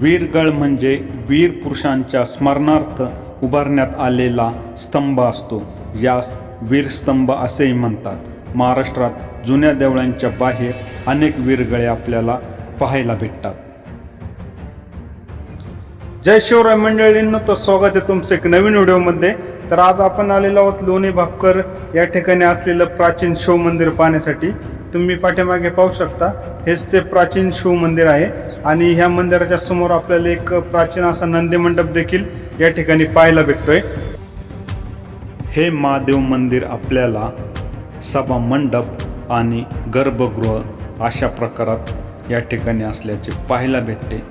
वीरगळ म्हणजे वीर पुरुषांच्या स्मरणार्थ उभारण्यात आलेला स्तंभ असतो. यास वीरस्तंभ असेही म्हणतात. महाराष्ट्रात जुन्या देवळांच्या बाहेर अनेक वीरगळे आपल्याला पाहायला भेटतात. जय शिवराय मंडळींनो तर स्वागत आहे तुमचं एक नवीन व्हिडिओमध्ये. तर आज आपण आलेलो आहोत लोणी भापकर. या ठिकाणी असलेलं प्राचीन शिव मंदिर पाहण्यासाठी. तुम्ही पाठीमागे पाहू शकता. हेच ते प्राचीन शिव मंदिर आहे. आणि ह्या मंदिराच्या समोर आपल्याला एक प्राचीन असा नंदी मंडप देखील या ठिकाणी पाहायला भेटतोय. हे महादेव मंदिर आपल्याला सभा मंडप आणि गर्भगृह अशा प्रकारात या ठिकाणी असल्याचे पाहायला भेटते.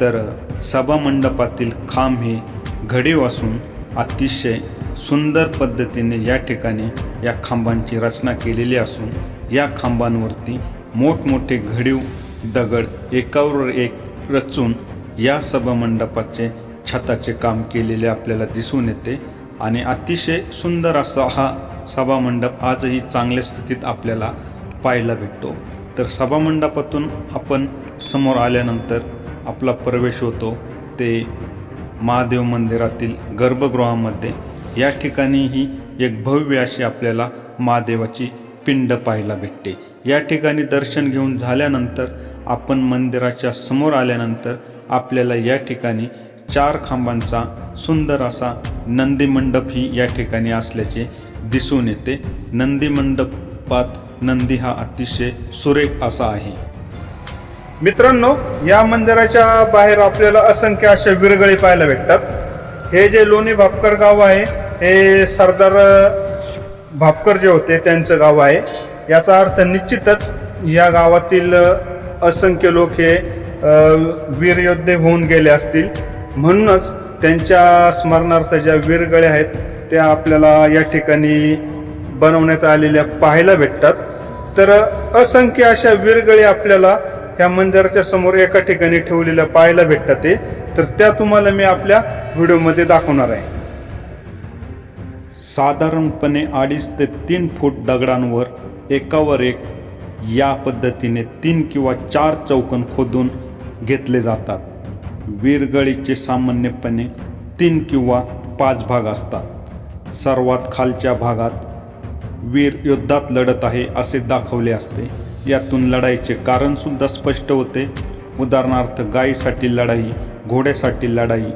तर सभा मंडपातील खांब हे घडीव असून अतिशय सुंदर पद्धतीने या ठिकाणी या खांबांची रचना केलेली असून या खांबांवरती मोठमोठे घडीव दगड एकावर एक रचून या सभामंडपाचे छताचे काम केलेले आपल्याला दिसून येते आणि अतिशय सुंदर असा हा सभामंडप आजही चांगल्या स्थितीत आपल्याला पाहायला भेटतो. तर सभामंडपातून आपण समोर आल्यानंतर आपला प्रवेश होतो ते महादेव मंदिरातील गर्भगृहामध्ये. या ठिकाणीही एक भव्य अशी आपल्याला महादेवाची पिंड पाहायला भेटते. या ठिकाणी दर्शन घेऊन झाल्यानंतर आपण मंदिराच्या समोर आल्यानंतर आपल्याला या ठिकाणी चार खांबांचा सुंदर असा नंदी मंडप ही या ठिकाणी असल्याचे दिसून येते. नंदी मंडपात नंदी हा अतिशय सुरेख असा आहे. मित्रांनो या मंदिराच्या बाहेर आपल्याला असंख्य अशा विरगळी पाहायला भेटतात. हे जे लोणी भापकर गाव आहे हे सरदार भापकर जे होते त्यांचं गाव आहे. याचा अर्थ निश्चितच या गावातील असंख्य लोक हे वीरयोद्धे होऊन गेले असतील. म्हणूनच त्यांच्या स्मरणार्थ ज्या वीरगळ्या आहेत त्या आपल्याला या ठिकाणी बनवण्यात आलेल्या पाहायला भेटतात. तर असंख्य अशा वीरगळी आपल्याला ह्या मंदिराच्या समोर एका ठिकाणी ठेवलेल्या पाहायला भेटतात ते. तर त्या तुम्हाला मी आपल्या व्हिडिओमध्ये दाखवणार आहे. साधारणपणे अडीच ते तीन फूट दगडांवर एकावर एक या पद्धतीने तीन किंवा चार चौकन खोदून घेतले जातात. वीरगळीचे सामान्यपणे तीन किंवा पाच भाग असतात. सर्वात खालच्या भागात वीर युद्धात लढत आहे असे दाखवले असते. यातून लढाईचे कारणसुद्धा स्पष्ट होते. उदाहरणार्थ गायीसाठी लढाई घोड्यासाठी लढाई.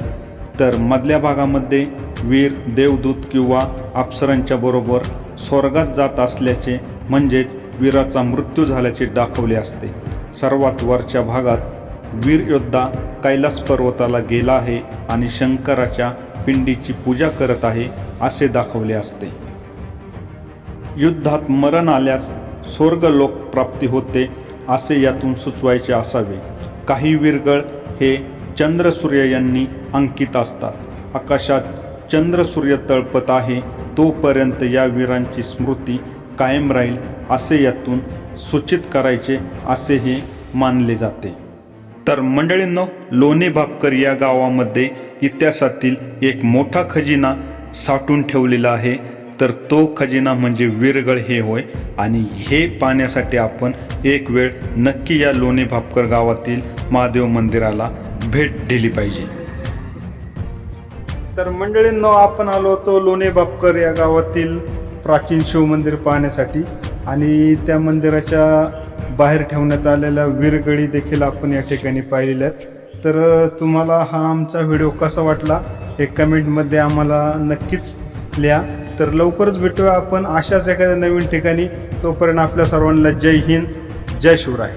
तर मधल्या भागामध्ये वीर देवदूत किंवा अप्सरांच्या बरोबर स्वर्गात जात असल्याचे म्हणजेच वीराचा मृत्यू झाल्याचे दाखवले असते. सर्वात वरच्या भागात वीर योद्धा कैलास पर्वताला गेला आहे आणि शंकराच्या पिंडीची पूजा करत आहे असे दाखवले असते. युद्धात मरण आल्यास स्वर्गलोक प्राप्ती होते असे यातून सुचवायचे असावे. काही वीरगळ हे चंद्र सूर्य यांनी अंकित असतात. आकाशात चंद्र सूर्य तळपत आहे तोपर्यंत या वीरांची स्मृती कायम राहील असे यातून सूचित करायचे असेही मानले जाते. तर मंडळींनो लोणी भापकर या गावामध्ये इतिहासातील एक मोठा खजिना साठवून ठेवलेला आहे. तर तो खजिना म्हणजे वीरगळ हे होय. आणि हे पाहण्यासाठी आपण एक वेळ नक्की या लोणी भापकर गावातील महादेव मंदिराला भेट दिली पाहिजे. तर मंडळींनो आपण आलो होतो लोणे बापकर या गावातील प्राचीन शिव मंदिर पाहण्यासाठी. आणि त्या मंदिराच्या बाहेर ठेवण्यात आलेल्या वीरगळी देखील आपण या ठिकाणी पाहिलेल्या आहेत. तर तुम्हाला हा आमचा व्हिडिओ कसा वाटला हे कमेंटमध्ये आम्हाला नक्कीच लिहा. तर लवकरच भेटूया आपण अशाच एखाद्या नवीन ठिकाणी. तोपर्यंत आपल्या सर्वांना जय हिंद जय शिवराय.